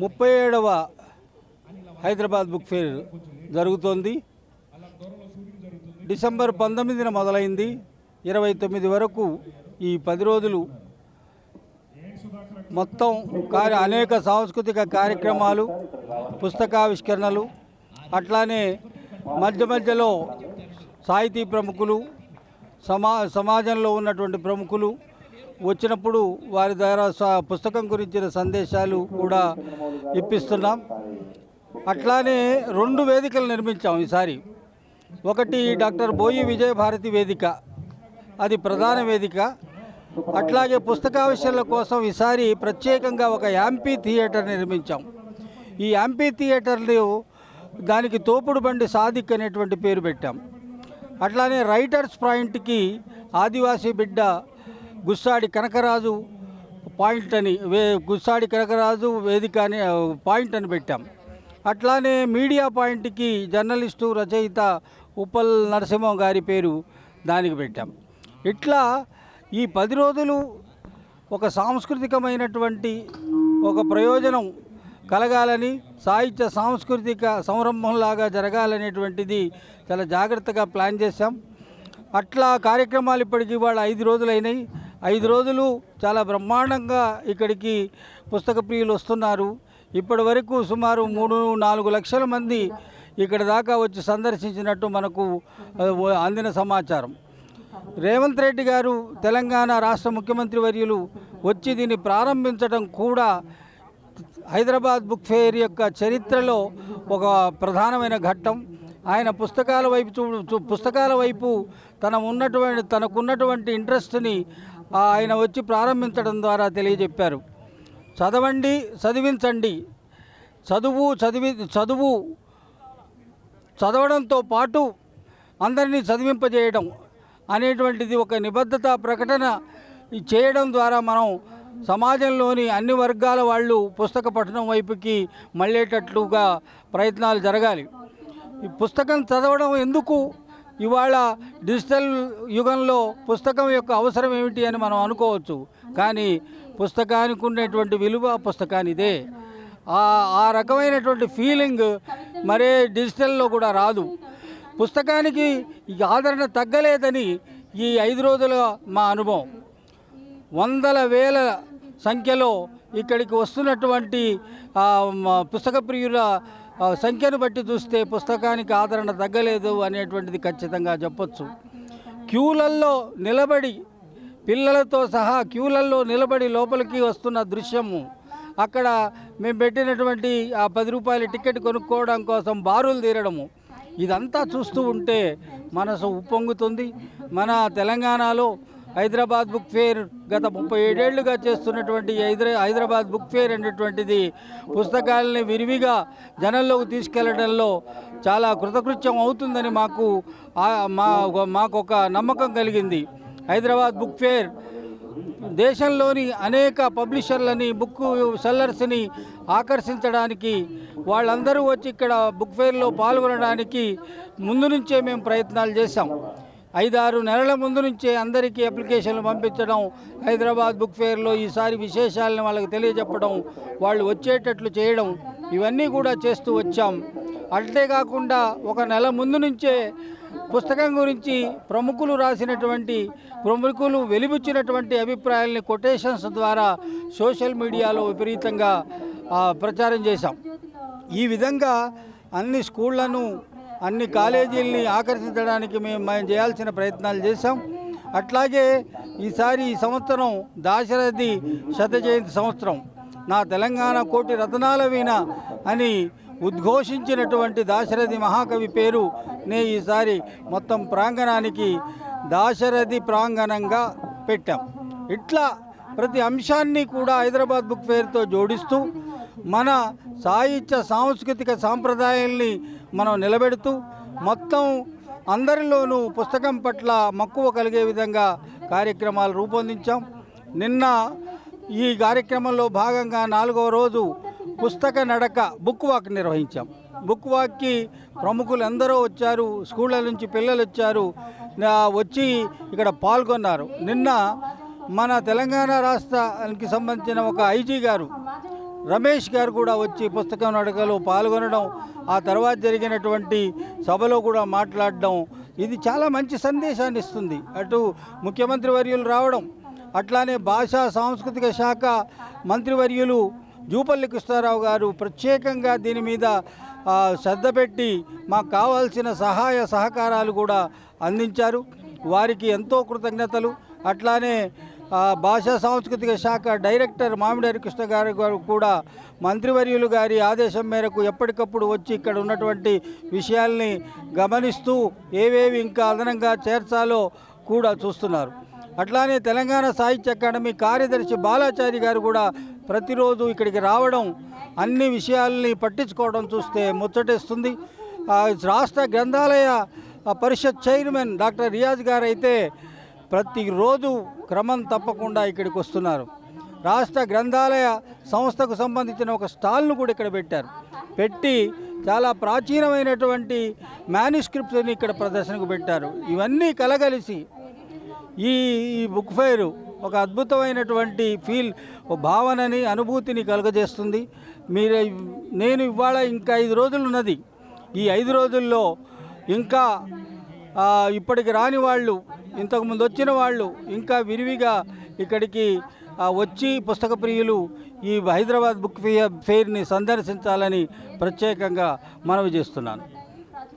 ముప్పై ఏడవ Hyderabad book fair జరుగుతోంది. డిసెంబర్ పంతొమ్మిదిన మొదలైంది. ఇరవై తొమ్మిది వరకు ఈ పది రోజులు మొత్తం కార్య అనేక సాంస్కృతిక కార్యక్రమాలు పుస్తకావిష్కరణలు అట్లానే మధ్య మధ్యలో సాహితీ ప్రముఖులు సమా సమాజంలో ఉన్నటువంటి ప్రముఖులు వచ్చినప్పుడు వారి ద్వారా స- పుస్తకం గురించిన సందేశాలు కూడా ఇప్పిస్తున్నాం. అట్లానే రెండు వేదికలు నిర్మించాం ఈసారి. ఒకటి డాక్టర్ బోయి విజయభారతి వేదిక అది ప్రధాన వేదిక. అట్లాగే పుస్తకావిష్కరణల కోసం ఈసారి ప్రత్యేకంగా ఒక యాంపీ థియేటర్ నిర్మించాం. ఈ యాంపీ థియేటర్లో దానికి తోపుడు బండి సాదిక్ అనేటువంటి పేరు పెట్టాం. అట్లానే రైటర్స్ పాయింట్కి ఆదివాసీ బిడ్డ గుస్సాడి కనకరాజు పాయింట్ అని వే గుస్సాడి కనకరాజు వేదిక అని పాయింట్ అని పెట్టాం. అట్లానే మీడియా పాయింట్కి జర్నలిస్టు రచయిత ఉప్పల్ నరసింహం గారి పేరు దానికి పెట్టాం. ఇట్లా ఈ పది రోజులు ఒక సాంస్కృతికమైనటువంటి ఒక ప్రయోజనం కలగాలని సాహిత్య సాంస్కృతిక సంరంభంలాగా జరగాలనేటువంటిది చాలా జాగ్రత్తగా ప్లాన్ చేశాం. అట్లా కార్యక్రమాలు ఇప్పటికి ఇవాళ ఐదు రోజులైనాయి. ఐదు రోజులు చాలా బ్రహ్మాండంగా ఇక్కడికి పుస్తక ప్రియులు వస్తున్నారు. ఇప్పటి వరకు సుమారు మూడు నాలుగు లక్షల మంది ఇక్కడ దాకా వచ్చి సందర్శించినట్టు మనకు అందిన సమాచారం. రేవంత్ రెడ్డి గారు తెలంగాణ రాష్ట్ర ముఖ్యమంత్రి వర్యులు వచ్చి దీన్ని ప్రారంభించడం కూడా హైదరాబాద్ బుక్ ఫెయిర్ యొక్క చరిత్రలో ఒక ప్రధానమైన ఘట్టం. ఆయన పుస్తకాల వైపు చూ చూ- పుస్తకాల వైపు తన ఉన్నటువంటి తనకున్నటువంటి ఇంట్రెస్ట్ని ఆయన వచ్చి ప్రారంభించడం ద్వారా తెలియజెప్పారు. చదవండి చదివించండి. చదువు చదివి చదువు చదవడంతో పాటు అందరినీ చదివింపజేయడం అనేటువంటిది ఒక నిబద్ధత ప్రకటన చేయడం ద్వారా మనం సమాజంలోని అన్ని వర్గాల వాళ్ళు పుస్తక పఠనం వైపుకి మళ్ళేటట్లుగా ప్రయత్నాలు జరగాలి. ఈ పుస్తకం చదవడం ఎందుకు ఇవాళ డిజిటల్ యుగంలో పుస్తకం యొక్క అవసరం ఏమిటి అని మనం అనుకోవచ్చు. కానీ పుస్తకానికి ఉండేటువంటి విలువ పుస్తకానిదే ఆ రకమైనటువంటి ఫీలింగ్ మరే డిజిటల్లో కూడా రాదు. పుస్తకానికి ఈ ఆదరణ తగ్గలేదని ఈ ఐదు రోజుల మా అనుభవం. వందల వేల సంఖ్యలో ఇక్కడికి వస్తున్నటువంటి పుస్తక ప్రియుల సంఖ్యను బట్టి చూస్తే పుస్తకానికి ఆదరణ తగ్గలేదు అనేటువంటిది ఖచ్చితంగా చెప్పొచ్చు. క్యూలల్లో నిలబడి పిల్లలతో సహా క్యూలల్లో నిలబడి లోపలికి వస్తున్న దృశ్యము. అక్కడ మేము పెట్టినటువంటి ఆ పది రూపాయల టికెట్ కొనుక్కోవడం కోసం బారులు తీరడము. ఇదంతా చూస్తూ ఉంటే మనసు ఉప్పొంగుతుంది. మన తెలంగాణలో హైదరాబాద్ బుక్ ఫేర్ గత ముప్పై ఏడేళ్ళుగా చేస్తున్నటువంటి హైదరా హైదరాబాద్ బుక్ ఫేర్ అనేటువంటిది పుస్తకాలని విరివిగా జనంలోకి తీసుకెళ్ళడంలో చాలా కృతకృత్యం అవుతుందని మాకు మా మాకు ఒక నమ్మకం కలిగింది. హైదరాబాద్ బుక్ ఫేర్ దేశంలోని అనేక పబ్లిషర్లని బుక్ సెల్లర్స్ని ఆకర్షించడానికి వాళ్ళందరూ వచ్చి ఇక్కడ బుక్ ఫెయిర్లో పాల్గొనడానికి ముందు నుంచే మేము ప్రయత్నాలు చేశాం. ఐదారు నెలల ముందు నుంచే అందరికీ అప్లికేషన్లు పంపించడం హైదరాబాద్ బుక్ ఫెయిర్లో ఈసారి విశేషాలను వాళ్ళకి తెలియజెప్పడం వాళ్ళు వచ్చేటట్లు చేయడం ఇవన్నీ కూడా చేస్తూ వచ్చాం. అంతేకాకుండా ఒక నెల ముందు నుంచే పుస్తకం గురించి ప్రముఖులు రాసినటువంటి ప్రముఖులు వెలిబుచ్చినటువంటి అభిప్రాయాల్ని కొటేషన్స్ ద్వారా సోషల్ మీడియాలో విపరీతంగా ప్రచారం చేశాం. ఈ విధంగా అన్ని స్కూళ్ళను అన్ని కాలేజీల్ని ఆకర్షించడానికి మేము మేము చేయాల్సిన ప్రయత్నాలు చేశాం. అట్లాగే ఈసారి ఈ సంవత్సరం దాశరథి శత జయంతి సంవత్సరం నా తెలంగాణ కోటి రతనాల వీణ అని ఉద్ఘోషించినటువంటి దాశరథి మహాకవి పేరు నే ఈసారి మొత్తం ప్రాంగణానికి దాశరథి ప్రాంగణంగా పెట్టాం. ఇట్లా ప్రతి అంశాన్ని కూడా హైదరాబాద్ బుక్ ఫేర్తో జోడిస్తూ మన సాహిత్య సాంస్కృతిక సాంప్రదాయాల్ని మనం నిలబెడుతూ మొత్తం అందరిలోనూ పుస్తకం పట్ల మక్కువ కలిగే విధంగా కార్యక్రమాలు రూపొందించాం. నిన్న ఈ కార్యక్రమంలో భాగంగా నాలుగవ రోజు పుస్తక నడక బుక్ వాక్ నిర్వహించాం. బుక్ వాక్కి ప్రముఖులు ఎందరో వచ్చారు స్కూళ్ళ నుంచి పిల్లలు వచ్చారు వచ్చి ఇక్కడ పాల్గొన్నారు. నిన్న మన తెలంగాణ రాష్ట్రానికి సంబంధించిన ఒక ఐజీ గారు రమేష్ గారు కూడా వచ్చి పుస్తకం నడకలో పాల్గొనడం ఆ తర్వాత జరిగినటువంటి సభలో కూడా మాట్లాడడం ఇది చాలా మంచి సందేశాన్ని ఇస్తుంది. అటు ముఖ్యమంత్రి వర్యులు రావడం అట్లానే భాషా సాంస్కృతిక శాఖ మంత్రివర్యులు జూపల్లి కృష్ణారావు గారు ప్రత్యేకంగా దీని మీద శ్రద్ధ పెట్టి మాకు కావాల్సిన సహాయ సహకారాలు కూడా అందించారు. వారికి ఎంతో కృతజ్ఞతలు. అట్లానే భాషా సాంస్కృతిక శాఖ డైరెక్టర్ మామిడారి కృష్ణ గారు గారు కూడా మంత్రివర్యులు గారి ఆదేశం మేరకు ఎప్పటికప్పుడు వచ్చి ఇక్కడ ఉన్నటువంటి విషయాల్ని గమనిస్తూ ఏవేవి ఇంకా అదనంగా చేర్చాలో కూడా చూస్తున్నారు. అట్లానే తెలంగాణ సాహిత్య అకాడమీ కార్యదర్శి బాలాచారి గారు కూడా ప్రతిరోజు ఇక్కడికి రావడం అన్ని విషయాల్ని పట్టించుకోవడం చూస్తే ముచ్చటేస్తుంది. రాష్ట్ర గ్రంథాలయ పరిషత్ చైర్మన్ డాక్టర్ రియాజ్ గారు అయితే ప్రతిరోజు క్రమం తప్పకుండా ఇక్కడికి వస్తున్నారు. రాష్ట్ర గ్రంథాలయ సంస్థకు సంబంధించిన ఒక స్టాల్ను కూడా ఇక్కడ పెట్టారు. పెట్టి చాలా ప్రాచీనమైనటువంటి మేనుస్క్రిప్ట్ని ఇక్కడ ప్రదర్శనకు పెట్టారు. ఇవన్నీ కలగలిసి ఈ ఈ బుక్ ఫైర్ ఒక అద్భుతమైనటువంటి ఫీల్ ఒక భావనని అనుభూతిని కలుగజేస్తుంది. మీరు నేను ఇవాళ ఇంకా ఐదు రోజులు ఉన్నది. ఈ ఐదు రోజుల్లో ఇంకా ఇప్పటికి రాని వాళ్ళు ఇంతకుముందు వచ్చిన వాళ్ళు ఇంకా విరివిగా ఇక్కడికి వచ్చి పుస్తక ప్రియులు ఈ హైదరాబాద్ బుక్ ఫెయిర్ ఫెయిర్ని సందర్శించాలని ప్రత్యేకంగా మనవి చేస్తున్నాను.